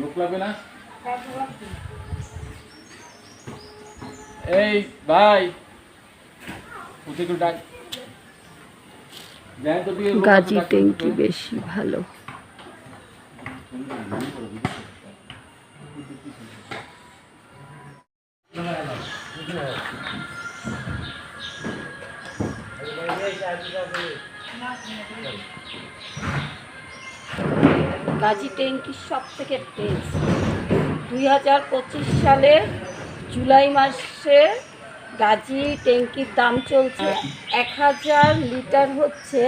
লোক লাগবে না এই ভাই ওকে একটু ডাক দেন তো দিয়ে লোক গাজি ডাকতে ট্যাঙ্কি হবে। বেশি ভালো গাজি ট্যাঙ্কি সব থেকে টেস্ট দুই হাজার পঁচিশ সালে জুলাই মাসে গাজি ট্যাঙ্কির দাম চলছে এক হাজার লিটার হচ্ছে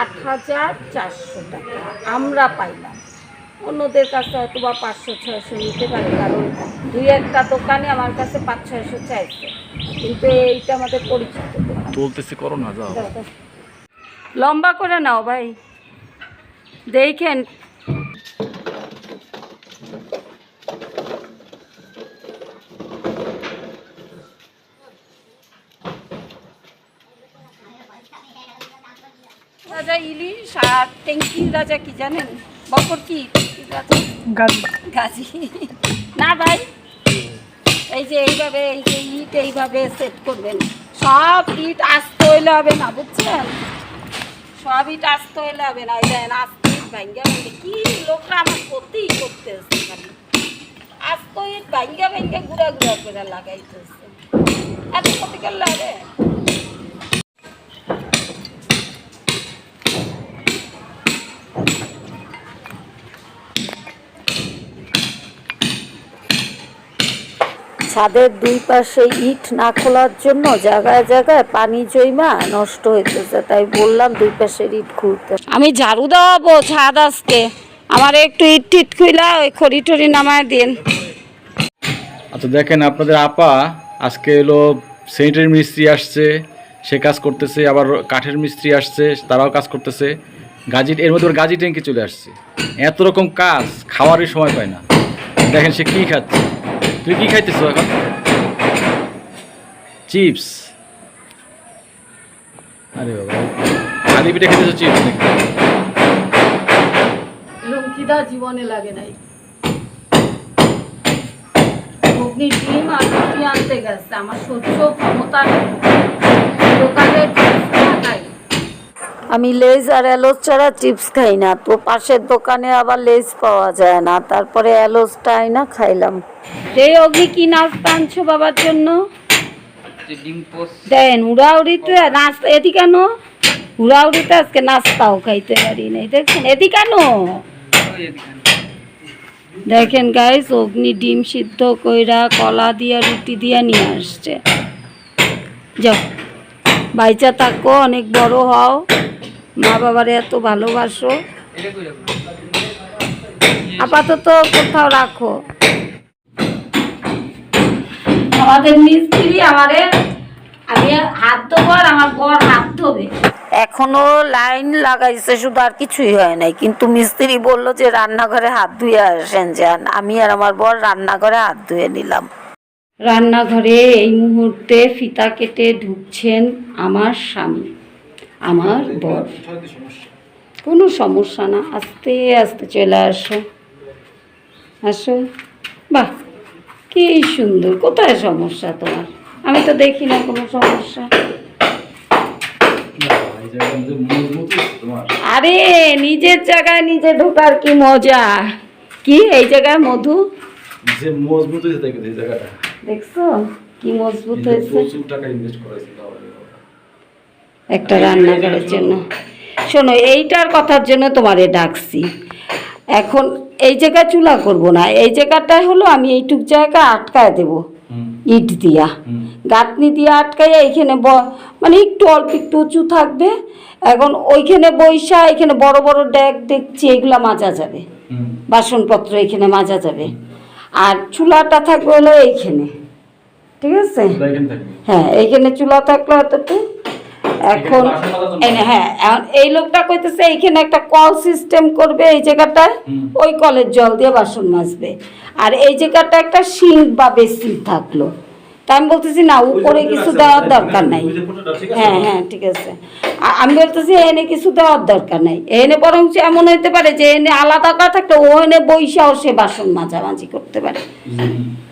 আট হাজার চারশো টাকা। আমরা পাইলাম। অন্যদের কাছে হয়তো বা পাঁচশো ছয়শো নিতে পারে কারণ দুই একটা দোকানে আমার কাছে পাঁচ ছয়শো চাইছে। কিন্তু এইটা আমাদের পরিচিত। তুলতেছি করো না যাও। লম্বা করে নাও ভাই। দেখেন রাজা ইলিশ আর টেঙ্কির রাজা কি জানেন? বকর কি? গাজি। না ভাই এই যে এইভাবে এই যে ইট এইভাবে সেট করবেন। সব ইট আসতে হইলে হবে না বুঝছেন? সব ইট আসতে হইলে হবে না এই দেন আস্তে ইট ভাঙ্গা ভাঙ্গা। কি লোকরা আমার ক্ষতি করতেছে খালি আস্ত ইট ভাঙ্গা ভাঙ্গা গুড়া গুড়া করে লাগাইতেছে। এত ক্ষতি করলে ছাদের দুই পাশে ইট না খোলার জন্য জায়গায় জায়গায় পানি জইমা নষ্ট হইতেছে তাই বললাম দুই পাশের ইট খুলতে। আমি ঝাড়ু দেওয়াবো ছাদ আজকে। আমার একটু ইট টিট খুইলা ওই খড়ি টড়ি নামায় দিন। আচ্ছা দেখেন আপনাদের আপা আজকে এলো সেনিটারি মিস্ত্রি আসছে সে কাজ করতেছে আবার কাঠের মিস্ত্রি আসছে তারাও কাজ করতেছে। গাজি এর মধ্যে ওর গাজি ট্যাঙ্কি চলে আসছে। এত রকম কাজ খাওয়ারই সময় পায় না। দেখেন সে কী খাচ্ছে। তুই কি খাইতেছো এখন? চিপস আরে বাবা খালি পিঠে খেতেছো চিপস নাকি? খিদা জীবনে লাগে নাই। অগ্নি ডিম আর রুটি আনতে গেছে। আমার সহ্য ক্ষমতা নেই। দোকানে চিপস খাই আমি লেজ আর অ্যালোস ছাড়া চিপস খাই না। তো পাশের দোকানে আবার লেজ পাওয়া যায় না। তারপরে অ্যালোসটাই না খাইলাম। এই অগ্নি কি নাস্তা আনছো বাবার জন্য? দেন উড়াউড়িতে নাস্তা এদি কেন উড়াউড়িতে আজকে নাস্তাও খাইতে পারি নাই। দেখছেন এদি কেন দেখেন গাইস অগ্নি ডিম সিদ্ধ কইরা কলা দিয়া রুটি দিয়া নিয়ে আসছে। যাও। বাইচা থাকো, অনেক বড় হও। মা বাবারে এত ভালোবাসো। আপাতত কোথাও রাখো। আমাদের মিস্ত্রি আমারে আমি হাত ধোবো আমার বর হাত ধোবে। এখনও লাইন লাগাইছে, শুধু আর কিছুই হয় নাই। কিন্তু মিস্ত্রি বলল যে রান্নাঘরে হাত ধুয়ে আসেন যান আমি আর আমার বর রান্নাঘরে হাত ধুয়ে নিলাম। রান্নাঘরে এই মুহূর্তে ফিতা কেটে ঢুকছেন আমার স্বামী, আমার বর। কোনো সমস্যা না, আস্তে আস্তে চলে আসো। আসো। বাহ, কি সুন্দর, কোথায় সমস্যা তোমার? আমি তো দেখি না কোনো সমস্যা। আরে, নিজের জায়গায় নিজে ঢোকার কি মজা? কি, এই জায়গায় মধু? মজবুত হয়েছে জায়গাটা। দেখছ? কি মজবুত হয়েছে। একটা রান্নাঘরের জন্য। শোনো এইটার কথার জন্য তোমারে ডাকছি। এখন এই জায়গায় চুলা করব না। এই জায়গাটায় হলো আমি এইটুক জায়গা আটকায় দেব। ইট দিয়া। গাঁথনি দিয়ে আটকাইয়া এইখানে ব- মানে একটু অল্প একটু উঁচু থাকবে। এখন ওইখানে বৈশা এখানে বড় বড় ড্যাগ দেখছি এগুলা মাজা যাবে। বাসনপত্র এখানে মাজা যাবে। আর চুলাটা থাকবে হলো এইখানে। ঠিক আছে? হ্যাঁ এইখানে চুলা থাকল এতটু এখন হ্যাঁ এখন এই লোকটা কইতেছে এইখানে একটা কল সিস্টেম করবে এই জায়গাটায়। ওই কলের জল দিয়ে বাসন মাজবে। আর এই জায়গাটা একটা সিঙ্ক বা বেসিন থাকল। তা আমি বলতেছি না উপরে কিছু দেওয়ার দরকার নাই। হ্যাঁ হ্যাঁ ঠিক আছে। আমি বলতেছি এনে কিছু দেওয়ার দরকার নাই। এনে বরং এমন হইতে পারে যে এনে আলাদা করা থাকলে ও এনে বৈশাও সে বাসন মাঝামাঝি করতে পারে।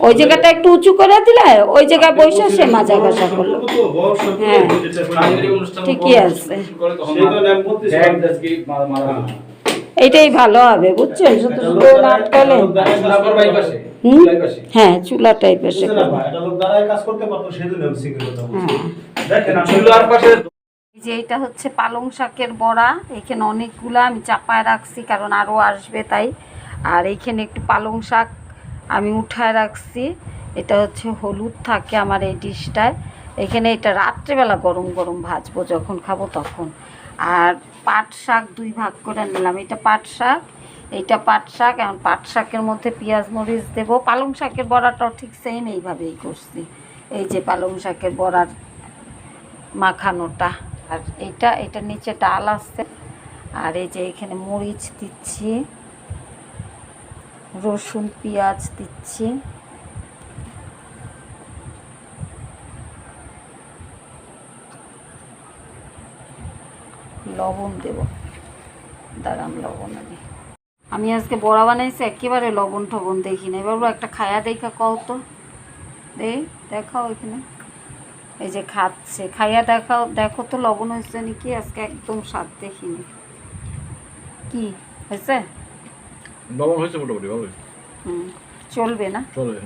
ওই জায়গাটা একটু উঁচু করে দিলে ওই জায়গায় বৈশা সে মাজা ঘষা করল। হ্যাঁ। ঠিকই আছে। এইটাই ভালো হবে বুঝছেন? শুধু শুধু না আটকালে হুম? হ্যাঁ চুলা টাইপের সে হ্যাঁ। যে এটা হচ্ছে পালং শাকের বড়া এখানে অনেকগুলা আমি চাপায় রাখছি কারণ আরও আসবে তাই। আর এইখানে একটু পালং শাক আমি উঠায় রাখছি। এটা হচ্ছে হলুদ থাকে আমার এই ডিশটায়। এখানে এটা রাত্রেবেলা গরম গরম ভাজবো যখন খাব তখন। আর পাট শাক দুই ভাগ করে নিলাম। এটা পাট শাক এইটা পাট শাক, এখন পাট শাকের মধ্যে পেঁয়াজ মরিচ দেবো। পালং শাকের বড়াটাও ঠিক সেম এইভাবেই করছি। এই যে পালং শাকের বড়ার মাখানোটা। আর এটা এটা নিচে ডাল আছে। আর এই যে এখানে মরিচ দিচ্ছি। রসুন, পেঁয়াজ দিচ্ছি। লবণ দেব। দাঁড়ান, লবণ আমি। আমি আজকে বড়া বানাইছি একেবারে লবণ টবণ দেখি না। এবার একটা খায়া দেখা কও তো। দে দেখাও এখানে। এই যে খাচ্ছে খাইয়া দেখাও দেখো তো লবণ হয়েছে নাকি? আজকে একদম স্বাদ দেখিনি। কি হয়েছে? লবণ হয়েছে মোটামুটি হুম চলবে না? চলে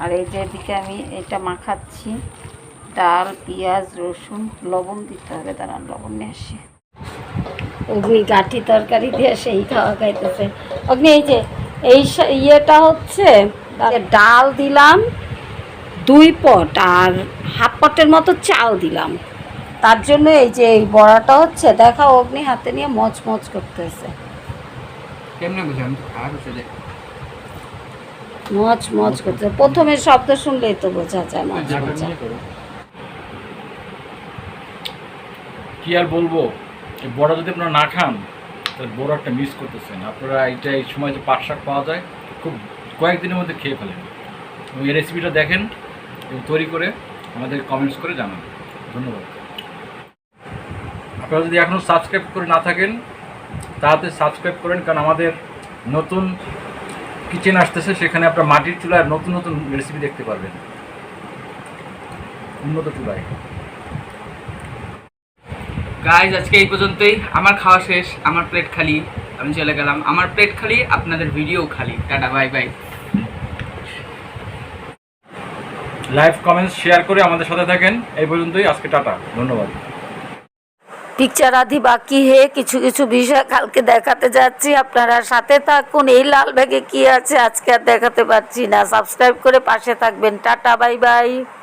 আর এই যে এদিকে আমি এটা মাখাচ্ছি। ডাল পেঁয়াজ রসুন লবণ দিতে হবে দাঁড়ান লবণ নিয়ে আসি। অগ্নি গাঠি তরকারি দিয়ে সেই খাওয়া খাইতেছে। অগ্নি এই যে এই ইয়েটা হচ্ছে ডাল দিলাম দুই পট আর হাফ পটের মতো চাল দিলাম। তার জন্য এই যে এই বড়াটা হচ্ছে দেখা অগ্নি হাতে নিয়ে মচ মচ করতেছে মচ মচ করতে প্রথমে শব্দ শুনলেই তো বোঝা যায় মচ মচ কি আর বলব? এই বড়া যদি আপনারা না খান তাহলে বড় একটা মিস করতেছেন। আপনারা এইটা, এই সময় যে পাট শাক পাওয়া যায়, খুব কয়েকদিনের মধ্যে খেয়ে ফেলেন। এবং এই রেসিপিটা দেখেন, এবং তৈরি করে আমাদের কমেন্টস করে জানান। ধন্যবাদ। আপনারা যদি এখনও সাবস্ক্রাইব করে না থাকেন তাড়াতাড়ি সাবস্ক্রাইব করেন, কারণ আমাদের নতুন কিচেন আসতেছে, সেখানে আপনার মাটির চুলায় নতুন নতুন রেসিপি দেখতে পারবেন। উন্নত চুলায়। গাইজ আজকে এই পর্যন্তই। আমার খাওয়া শেষ আমার প্লেট খালি আমি চলে গেলাম। আমার প্লেট খালি আপনাদের ভিডিও খালি। Ta-ta bye bye live comments share করে আমাদের সাথে থাকেন। এই পর্যন্তই আজকে টাটা। ধন্যবাদ। পিকচার আদি বাকি হে কিছু কিছু বিষয় কালকে দেখাতে যাচ্ছি। আপনারা সাথে থাকুন। এই লাল ব্যাগে কি আছে আজকে আর দেখাতে পারছি না। সাবস্ক্রাইব করে পাশে থাকবেন। Tata bye by